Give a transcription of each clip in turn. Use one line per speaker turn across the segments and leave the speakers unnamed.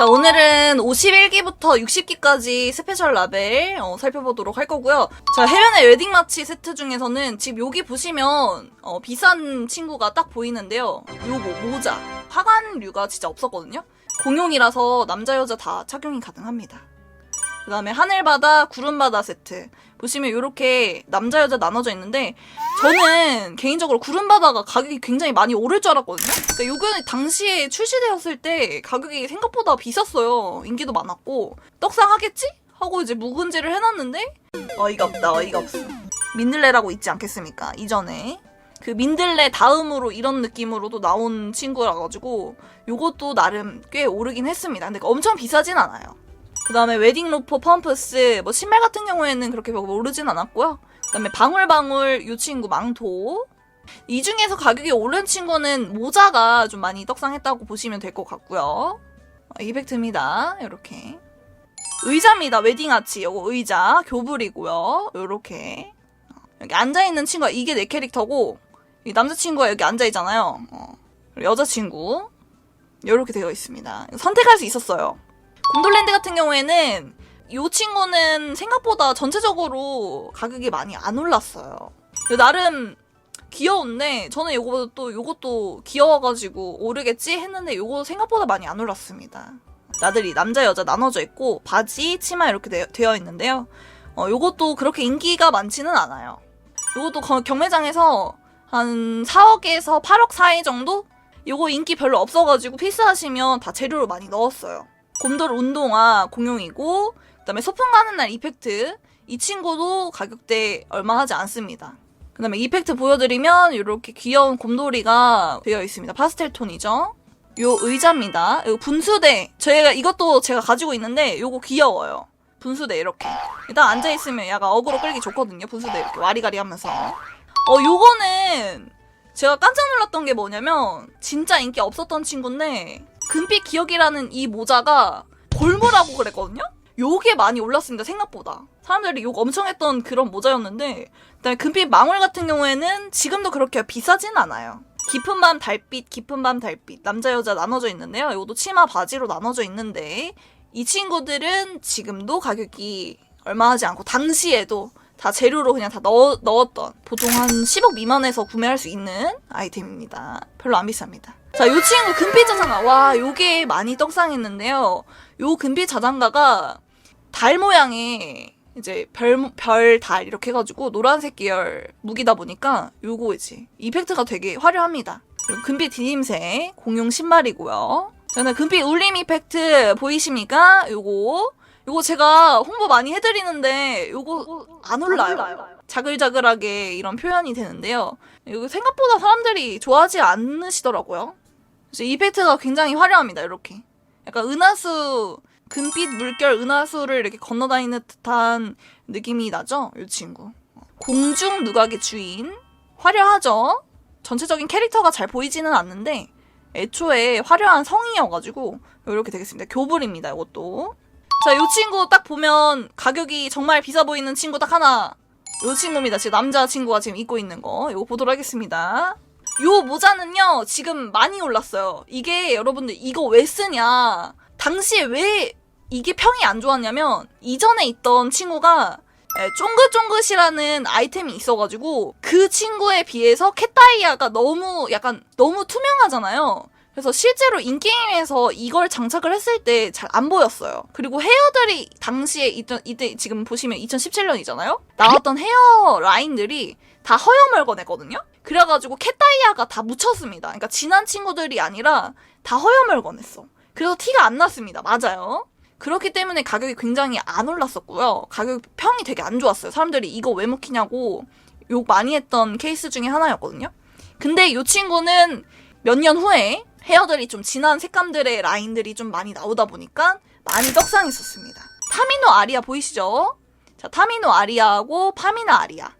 자, 오늘은 51기부터 60기까지 스페셜 라벨 어, 살펴보도록 할 거고요. 자, 해변의 웨딩 마치 세트 중에서는 지금 여기 보시면 어, 비싼 친구가 딱 보이는데요. 요거 모자. 화관류가 진짜 없었거든요. 공용이라서 남자 여자 다 착용이 가능합니다. 그 다음에 하늘바다, 구름바다 세트. 보시면 이렇게 남자 여자 나눠져 있는데 저는 개인적으로 구름바다가 가격이 굉장히 많이 오를 줄 알았거든요. 그러니까 요거는 당시에 출시되었을 때 가격이 생각보다 비쌌어요. 인기도 많았고 떡상하겠지? 하고 이제 묵은지를 해놨는데 어이가 없다 어이가 없어. 민들레라고 있지 않겠습니까? 이전에 그 민들레 다음으로 이런 느낌으로도 나온 친구라 가지고 요것도 나름 꽤 오르긴 했습니다. 근데 엄청 비싸진 않아요. 그 다음에 웨딩 로퍼 펌프스 뭐 신발 같은 경우에는 그렇게 뭐 오르진 않았고요. 그 다음에 방울방울 요 친구 망토 이 중에서 가격이 오른 친구는 모자가 좀 많이 떡상했다고 보시면 될 것 같고요. 어, 이펙트입니다. 이렇게 의자입니다. 웨딩 아치 요거 의자 교불이고요. 요렇게 어, 여기 앉아 있는 친구가 이게 내 캐릭터고 이 남자친구가 여기 앉아 있잖아요. 어, 여자친구 요렇게 되어 있습니다. 선택할 수 있었어요. 곰돌랜드 같은 경우에는 이 친구는 생각보다 전체적으로 가격이 많이 안 올랐어요. 나름 귀여운데 저는 요거 또 요것도 귀여워가지고 오르겠지 했는데 요거 생각보다 많이 안 올랐습니다. 나들이 남자 여자 나눠져 있고 바지 치마 이렇게 되, 되어 있는데요. 어, 요것도 그렇게 인기가 많지는 않아요. 요것도 거- 경매장에서 한 4억에서 8억 사이 정도? 요거 인기 별로 없어가지고 필수하시면 다 재료로 많이 넣었어요. 곰돌 운동화 공용이고 그다음에 소풍 가는 날 이펙트 이 친구도 가격대 얼마 하지 않습니다. 그다음에 이펙트 보여드리면 이렇게 귀여운 곰돌이가 되어 있습니다. 파스텔 톤이죠. 요 의자입니다. 요 분수대 저희가 이것도 제가 가지고 있는데 요거 귀여워요. 분수대 이렇게 일단 앉아 있으면 약간 어그로 끌기 좋거든요. 분수대 이렇게 와리가리 하면서 어 요거는 제가 깜짝 놀랐던 게 뭐냐면 진짜 인기 없었던 친구인데 금빛 기억이라는 이 모자가 골무라고 그랬거든요? 요게 많이 올랐습니다, 생각보다. 사람들이 욕 엄청 했던 그런 모자였는데, 그다음에 금빛 망울 같은 경우에는 지금도 그렇게 비싸진 않아요. 깊은 밤 달빛, 깊은 밤 달빛. 남자, 여자 나눠져 있는데요. 이것도 치마 바지로 나눠져 있는데, 이 친구들은 지금도 가격이 얼마 하지 않고, 당시에도 다 재료로 그냥 다 넣, 넣었던, 보통 한 10억 미만에서 구매할 수 있는 아이템입니다. 별로 안 비쌉니다. 자, 요 친구 금빛 자장가. 와, 요게 많이 떡상했는데요. 요 금빛 자장가가 달 모양의 이제 별, 별, 달 이렇게 해가지고 노란색 계열 무기다 보니까 요거 이제 이펙트가 되게 화려합니다. 그리고 금빛 디딤새 공용 신발이고요. 저는 금빛 울림 이펙트 보이십니까? 요거. 요거 제가 홍보 많이 해드리는데 요거 안 올라요. 자글자글하게 이런 표현이 되는데요. 이거 생각보다 사람들이 좋아하지 않으시더라고요. 그래서 이펙트가 굉장히 화려합니다. 이렇게 약간 은하수 금빛 물결 은하수를 이렇게 건너다니는 듯한 느낌이 나죠. 이 친구 공중 누각의 주인 화려하죠. 전체적인 캐릭터가 잘 보이지는 않는데 애초에 화려한 성이어가지고 이렇게 되겠습니다. 교불입니다. 이것도 자, 이 친구 딱 보면 가격이 정말 비싸 보이는 친구 딱 하나 요 친구입니다. 지금 남자 친구가 지금 입고 있는 거. 이거 보도록 하겠습니다. 요 모자는요, 지금 많이 올랐어요. 이게 여러분들 이거 왜 쓰냐. 당시에 왜 이게 평이 안 좋았냐면, 이전에 있던 친구가 에, 쫑긋쫑긋이라는 아이템이 있어가지고, 그 친구에 비해서 캣다이아가 너무, 약간, 너무 투명하잖아요. 그래서 실제로 인게임에서 이걸 장착을 했을 때 잘 안 보였어요. 그리고 헤어들이 당시에 있던, 이때 지금 보시면 2017년이잖아요? 나왔던 헤어 라인들이 다 허여멀건했거든요? 그래가지고 캣다이아가 다 묻혔습니다. 그러니까 진한 친구들이 아니라 다 허여멀건했어. 그래서 티가 안 났습니다. 맞아요. 그렇기 때문에 가격이 굉장히 안 올랐었고요. 가격 평이 되게 안 좋았어요. 사람들이 이거 왜 묵히냐고 욕 많이 했던 케이스 중에 하나였거든요. 근데 이 친구는 몇 년 후에 헤어들이 좀 진한 색감들의 라인들이 좀 많이 나오다 보니까 많이 떡상했었습니다. 타미노 아리아 보이시죠? 자, 타미노 아리아하고 파미나 아리아.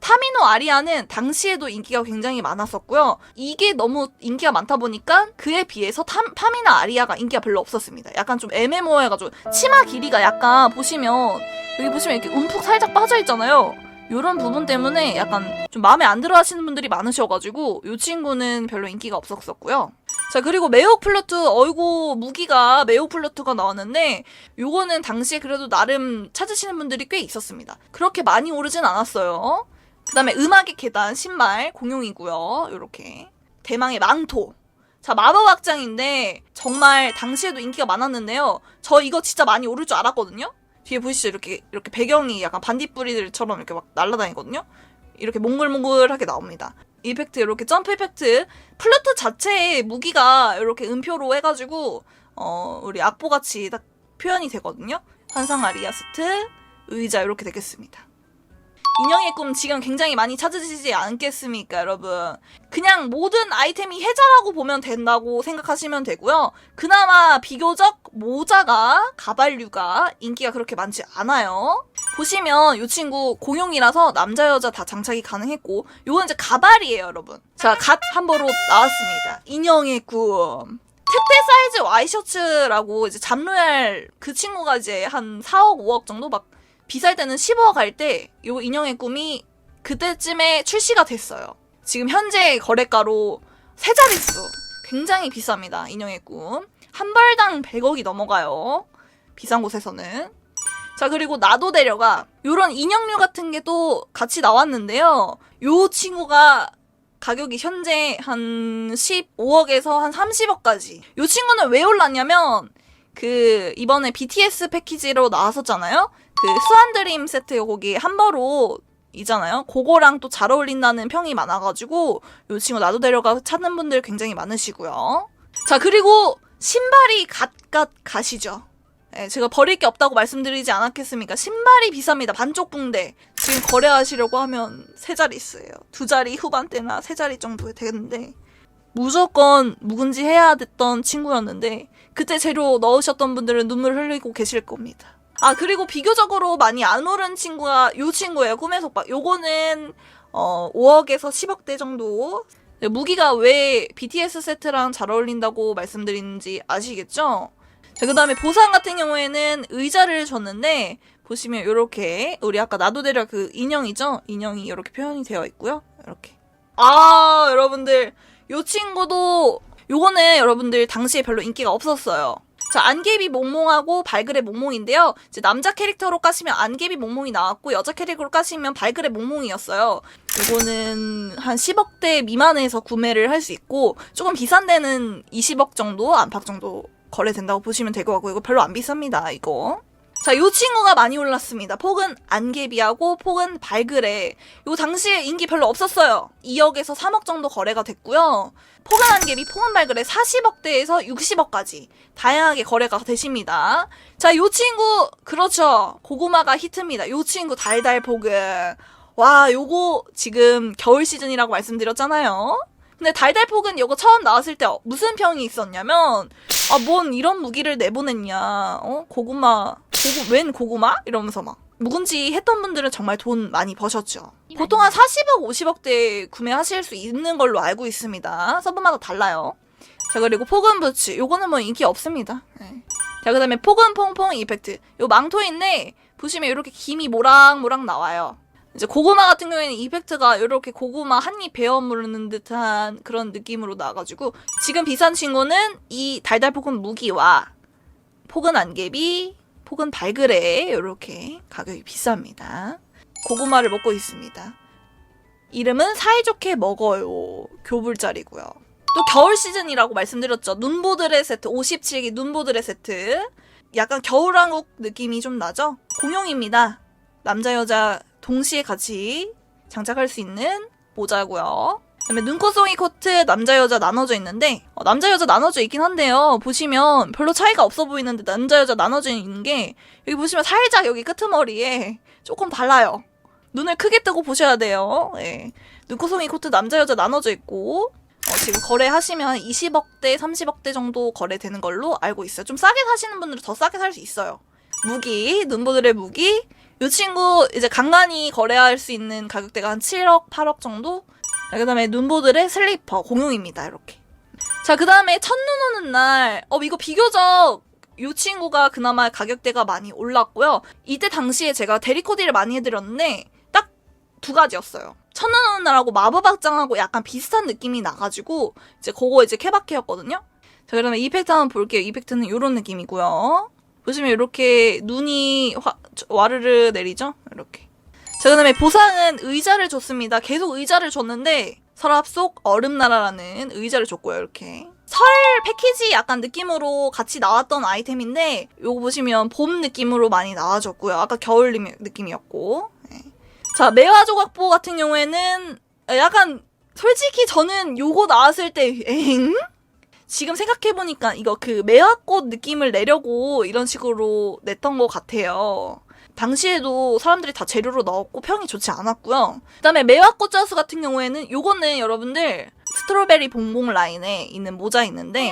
타미노 아리아는 당시에도 인기가 굉장히 많았었고요. 이게 너무 인기가 많다 보니까 그에 비해서 타, 파미나 아리아가 인기가 별로 없었습니다. 약간 좀 애매모호해가지고 치마 길이가 약간 보시면 여기 보시면 이렇게 움푹 살짝 빠져 있잖아요. 이런 부분 때문에 약간 좀 마음에 안 들어 하시는 분들이 많으셔가지고 이 친구는 별로 인기가 없었었고요. 자, 그리고 메오 플루트, 어이구, 무기가 메오 플루트가 나왔는데, 요거는 당시에 그래도 나름 찾으시는 분들이 꽤 있었습니다. 그렇게 많이 오르진 않았어요. 그 다음에 음악의 계단, 신발, 공용이고요. 요렇게. 대망의 망토. 자, 마법 확장인데, 정말 당시에도 인기가 많았는데요. 저 이거 진짜 많이 오를 줄 알았거든요? 뒤에 보시죠. 이렇게, 이렇게 배경이 약간 반딧불이들처럼 이렇게 막 날아다니거든요? 이렇게 몽글몽글하게 나옵니다. 이펙트 이렇게 점프 이펙트 플루트 자체의 무기가 이렇게 음표로 해가지고 어 우리 악보같이 딱 표현이 되거든요. 환상 아리아스트 의자 이렇게 되겠습니다. 인형의 꿈 지금 굉장히 많이 찾으시지 않겠습니까, 여러분? 그냥 모든 아이템이 해자라고 보면 된다고 생각하시면 되고요. 그나마 비교적 모자가 가발류가 인기가 그렇게 많지 않아요. 보시면 이 친구 공용이라서 남자 여자 다 장착이 가능했고 요건 이제 가발이에요 여러분. 자갓 한보로 나왔습니다. 인형의 꿈 특대 사이즈 와이셔츠라고 이제 잡로얄 그 친구가 이제 한 4억 5억 정도 막 비쌀 때는 10억 할 때 요 인형의 꿈이 그때쯤에 출시가 됐어요. 지금 현재 거래가로 세 자릿수. 굉장히 비쌉니다 인형의 꿈 한 벌당 100억이 넘어가요. 비싼 곳에서는 자, 그리고 나도 데려가. 요런 인형류 같은 게 또 같이 나왔는데요. 요 친구가 가격이 현재 한 15억에서 한 30억까지. 요 친구는 왜 올랐냐면, 그, 이번에 BTS 패키지로 나왔었잖아요? 그, 수완드림 세트 거기 한버로 이잖아요? 그거랑 또 잘 어울린다는 평이 많아가지고, 요 친구 나도 데려가 찾는 분들 굉장히 많으시고요. 자, 그리고 신발이 갓갓 가시죠. 예, 제가 버릴 게 없다고 말씀드리지 않았겠습니까? 신발이 비쌉니다. 반쪽 붕대. 지금 거래하시려고 하면 세 자릿수예요. 두 자리 후반대나 세 자리 정도 되는데 무조건 묵은지 해야 됐던 친구였는데 그때 재료 넣으셨던 분들은 눈물 흘리고 계실 겁니다. 아 그리고 비교적으로 많이 안 오른 친구가 요 친구예요. 꿈의 속박. 요거는 어 5억에서 10억대 정도. 무기가 왜 BTS 세트랑 잘 어울린다고 말씀드리는지 아시겠죠? 자, 그 다음에 보상 같은 경우에는 의자를 줬는데, 보시면 이렇게 우리 아까 나도 데려 그 인형이죠? 인형이 이렇게 표현이 되어 있고요. 이렇게. 아, 여러분들. 요 친구도, 요거는 여러분들 당시에 별로 인기가 없었어요. 자, 안개비 몽몽하고 발그레 몽몽인데요. 이제 남자 캐릭터로 까시면 안개비 몽몽이 나왔고, 여자 캐릭터로 까시면 발그레 몽몽이었어요. 이거는 한 10억대 미만에서 구매를 할 수 있고, 조금 비싼 데는 20억 정도, 안팎 정도 거래된다고 보시면 될 것 같고 이거 별로 안 비쌉니다 이거 자, 요 친구가 많이 올랐습니다. 폭은 안개비하고 폭은 발그레. 요 당시에 인기 별로 없었어요. 2억에서 3억 정도 거래가 됐고요. 폭은 안개비, 폭은 발그레 40억대에서 60억까지 다양하게 거래가 되십니다. 자, 요 친구 그렇죠. 고구마가 히트입니다. 요 친구 달달 폭은 와, 요거 지금 겨울 시즌이라고 말씀드렸잖아요. 근데 달달폭은 이거 처음 나왔을 때 무슨 평이 있었냐면 아 뭔 이런 무기를 내보냈냐 어 고구마 고구 웬 고구마 이러면서 막 묵은지 했던 분들은 정말 돈 많이 버셨죠. 보통 한 40억 50억대 구매하실 수 있는 걸로 알고 있습니다. 서브마다 달라요. 자 그리고 폭은 부츠 요거는 뭐 인기 없습니다. 네. 자 그다음에 폭은 퐁퐁 이펙트 요 망토인데 보시면 이렇게 김이 모락모락 나와요. 이제 고구마 같은 경우에는 이펙트가 이렇게 고구마 한 입 베어 무르는 듯한 그런 느낌으로 나와가지고 지금 비싼 친구는 이 달달폭은 무기와 폭은 안개비, 폭은 발그레 이렇게 가격이 비쌉니다. 고구마를 먹고 있습니다. 이름은 사이좋게 먹어요. 교불짜리고요. 또 겨울 시즌이라고 말씀드렸죠. 눈보드레 세트, 57기 눈보드레 세트. 약간 겨울왕국 느낌이 좀 나죠? 공용입니다. 남자 여자 동시에 같이 장착할 수 있는 모자고요. 그다음에 눈코송이 코트 남자 여자 나눠져 있는데 어, 남자 여자 나눠져 있긴 한데요. 보시면 별로 차이가 없어 보이는데 남자 여자 나눠져 있는 게 여기 보시면 살짝 여기 끄트머리에 조금 달라요. 눈을 크게 뜨고 보셔야 돼요. 예. 눈코송이 코트 남자 여자 나눠져 있고 어, 지금 거래하시면 20억대, 30억대 정도 거래되는 걸로 알고 있어요. 좀 싸게 사시는 분들은 더 싸게 살 수 있어요. 무기, 눈보들의 무기. 이 친구 이제 간간히 거래할 수 있는 가격대가 한 7억, 8억 정도? 그 다음에 눈보들의 슬리퍼, 공용입니다. 이렇게. 자, 그 다음에 첫눈 오는 날. 어, 이거 비교적 이 친구가 그나마 가격대가 많이 올랐고요. 이때 당시에 제가 데리코디를 많이 해드렸는데 딱 두 가지였어요. 천년 오는 날하고 마법 악장하고 약간 비슷한 느낌이 나가지고 이제 그거 이제 케바케였거든요. 자 그러면 이펙트 한번 볼게요. 이펙트는 이런 느낌이고요. 보시면 이렇게 눈이 화, 와르르 내리죠? 이렇게. 자 그 다음에 보상은 의자를 줬습니다. 계속 의자를 줬는데 서랍 속 얼음나라라는 의자를 줬고요. 이렇게. 설 패키지 약간 느낌으로 같이 나왔던 아이템인데 요거 보시면 봄 느낌으로 많이 나와줬고요. 아까 겨울 님- 느낌이었고. 네. 자 매화 조각보 같은 경우에는 약간 솔직히 저는 요거 나왔을 때 엥? 지금 생각해보니까 이거 그 매화꽃 느낌을 내려고 이런 식으로 냈던 것 같아요. 당시에도 사람들이 다 재료로 넣었고 평이 좋지 않았고요. 그다음에 매화꽃 자수 같은 경우에는 요거는 여러분들 스트로베리 봉봉 라인에 있는 모자 있는데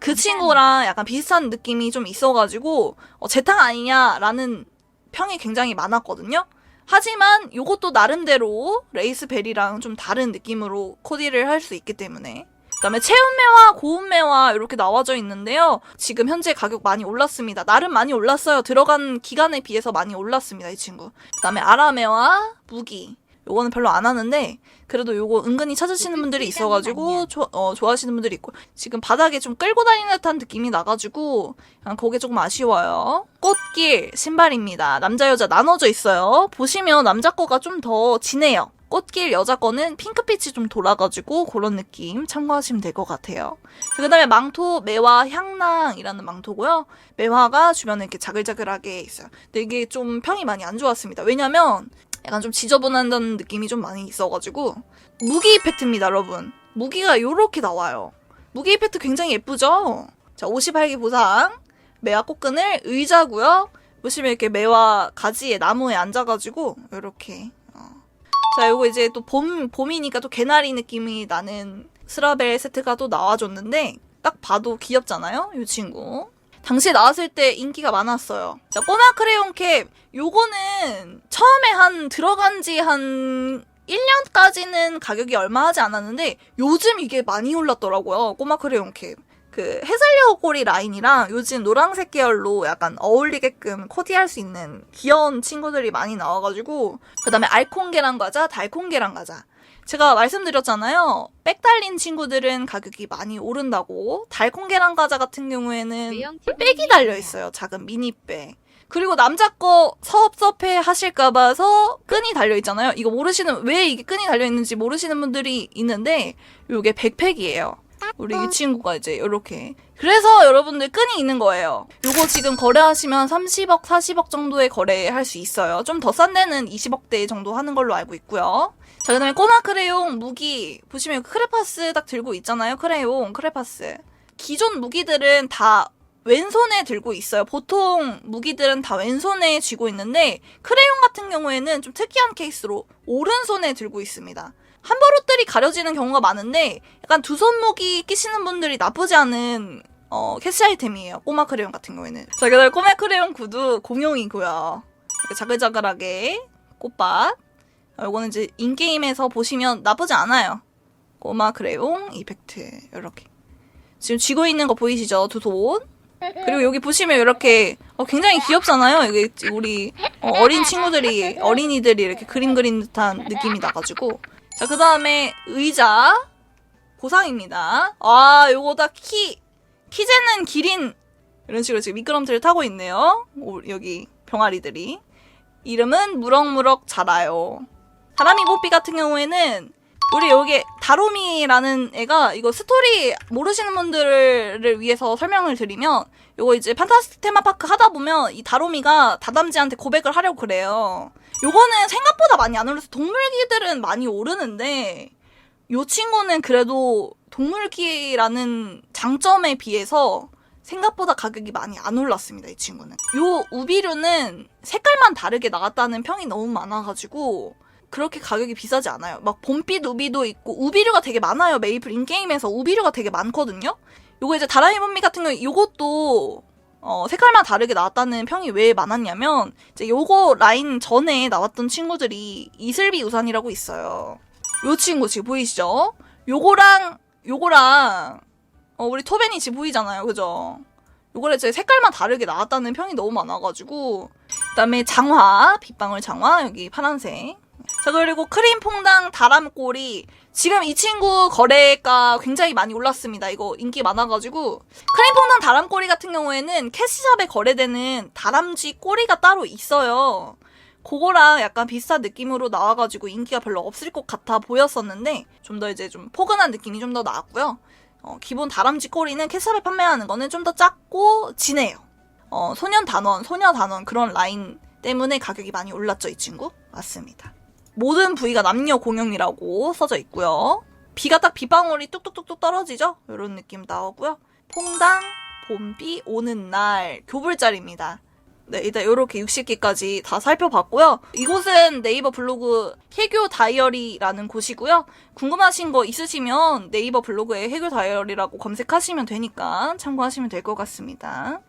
그. 친구랑 약간 비슷한 느낌이 좀 있어가지고 어, 재탕 아니냐라는 평이 굉장히 많았거든요. 하지만 요것도 나름대로 레이스베리랑 좀 다른 느낌으로 코디를 할 수 있기 때문에 그다음에 체운매와 고운매와 이렇게 나와져 있는데요. 지금 현재 가격 많이 올랐습니다. 나름 많이 올랐어요. 들어간 기간에 비해서 많이 올랐습니다. 이 친구. 그다음에 아라매와 무기. 요거는 별로 안 하는데 그래도 요거 은근히 찾으시는 분들이 있어가지고 조- 어, 좋아하시는 분들이 있고 지금 바닥에 좀 끌고 다니는 듯한 느낌이 나가지고 그냥 그게 조금 아쉬워요. 꽃길 신발입니다. 남자 여자 나눠져 있어요. 보시면 남자 거가 좀 더 진해요. 꽃길 여자 거는 핑크빛이 좀 돌아가지고 그런 느낌 참고하시면 될 것 같아요. 그 다음에 망토 매화 향낭이라는 망토고요. 매화가 주변에 이렇게 자글자글하게 있어요. 근데 이게 좀 평이 많이 안 좋았습니다. 왜냐면 약간 좀 지저분한다는 느낌이 좀 많이 있어가지고 무기 이펙트입니다, 여러분. 무기가 요렇게 나와요. 무기 이펙트 굉장히 예쁘죠? 자, 58기 보상. 매화 꽃끈을 의자고요. 보시면 이렇게 매화 가지에 나무에 앉아가지고 요렇게 어. 자, 요거 이제 또 봄, 봄이니까 또 개나리 느낌이 나는 스라벨 세트가 또 나와줬는데, 딱 봐도 귀엽잖아요? 이 친구. 당시에 나왔을 때 인기가 많았어요. 자, 꼬마 크레용 캡. 요거는 처음에 한, 들어간 지 한, 1년까지는 가격이 얼마 하지 않았는데, 요즘 이게 많이 올랐더라고요. 꼬마 크레용 캡. 그 해살려 꼬리 라인이랑 요즘 노란색 계열로 약간 어울리게끔 코디할 수 있는 귀여운 친구들이 많이 나와가지고 그 다음에 알콩 계란 과자, 달콩 계란 과자. 제가 말씀드렸잖아요. 백 달린 친구들은 가격이 많이 오른다고. 달콩 계란 과자 같은 경우에는 백이 달려 있어요. 작은 미니백. 그리고 남자 거 섭섭해 하실까 봐서 끈이 달려 있잖아요. 이거 모르시는 왜 이게 끈이 달려 있는지 모르시는 분들이 있는데 요게 백팩이에요. 우리 이 친구가 이제 이렇게 그래서 여러분들 끈이 있는 거예요. 요거 지금 거래하시면 30억, 40억 정도에 거래할 수 있어요. 좀 더 싼 데는 20억대 정도 하는 걸로 알고 있고요. 자, 그 다음에 꼬마 크레용 무기 보시면 크레파스 딱 들고 있잖아요. 크레용, 크레파스. 기존 무기들은 다 왼손에 들고 있어요. 보통 무기들은 다 왼손에 쥐고 있는데 크레용 같은 경우에는 좀 특이한 케이스로 오른손에 들고 있습니다. 한 버릇들이 가려지는 경우가 많은데 약간 두손 무기 끼시는 분들이 나쁘지 않은 어, 캐시 아이템이에요. 꼬마 크레용 같은 경우에는. 자, 그다음에 꼬마 크레용 구두 공용이고요. 이렇게 자글자글하게 꽃밭. 어, 이거는 이제 인게임에서 보시면 나쁘지 않아요. 꼬마 크레용 이펙트 이렇게. 지금 쥐고 있는 거 보이시죠? 두 손. 그리고 여기 보시면 이렇게 어, 굉장히 귀엽잖아요. 이게 우리 어, 린 친구들이 어린이들이 이렇게 그림 그린 듯한 느낌이 나가지고 자 그 다음에 의자 보상입니다. 아 요거 다 키 키재는 기린 이런 식으로 지금 미끄럼틀을 타고 있네요. 오, 여기 병아리들이 이름은 무럭무럭 자라요. 다람이 뽀삐 같은 경우에는 우리 여기 다로미라는 애가 이거 스토리 모르시는 분들을 위해서 설명을 드리면 요거 이제 판타스틱 테마파크 하다 보면 이 다로미가 다담지한테 고백을 하려고 그래요. 요거는 생각보다 많이 안 오르서 동물기들은 많이 오르는데 요 친구는 그래도 동물기라는 장점에 비해서 생각보다 가격이 많이 안 올랐습니다, 이 친구는. 요 우비류는 색깔만 다르게 나왔다는 평이 너무 많아가지고 그렇게 가격이 비싸지 않아요. 막 봄빛 우비도 있고 우비류가 되게 많아요. 메이플 인게임에서 우비류가 되게 많거든요. 요거 이제 다라이 봄비 같은 경우 요것도 어, 색깔만 다르게 나왔다는 평이 왜 많았냐면 이제 요거 라인 전에 나왔던 친구들이 이슬비 우산이라고 있어요. 요 친구 지금 보이시죠? 요거랑 요거랑 어, 우리 토벤이 지금 보이잖아요. 그죠? 요거를 이제 색깔만 다르게 나왔다는 평이 너무 많아가지고 그다음에 장화, 빗방울 장화 여기 파란색 자, 그리고 크림 퐁당 다람꼬리. 지금 이 친구 거래가 굉장히 많이 올랐습니다. 이거 인기 많아가지고. 크림 퐁당 다람꼬리 같은 경우에는 캐시샵에 거래되는 다람쥐 꼬리가 따로 있어요. 그거랑 약간 비슷한 느낌으로 나와가지고 인기가 별로 없을 것 같아 보였었는데, 좀 더 이제 좀 포근한 느낌이 좀 더 나왔고요. 어, 기본 다람쥐 꼬리는 캐시샵에 판매하는 거는 좀 더 작고 진해요. 어, 소년 단원, 소녀 단원 그런 라인 때문에 가격이 많이 올랐죠, 이 친구? 맞습니다. 모든 부위가 남녀 공용이라고 써져 있고요. 비가 딱 비방울이 뚝뚝뚝뚝 떨어지죠? 이런 느낌 나오고요. 퐁당, 봄비 오는 날 교불짤입니다. 네, 일단 이렇게 60기까지 다 살펴봤고요. 이곳은 네이버 블로그 해교 다이어리라는 곳이고요. 궁금하신 거 있으시면 네이버 블로그에 해교 다이어리라고 검색하시면 되니까 참고하시면 될 것 같습니다.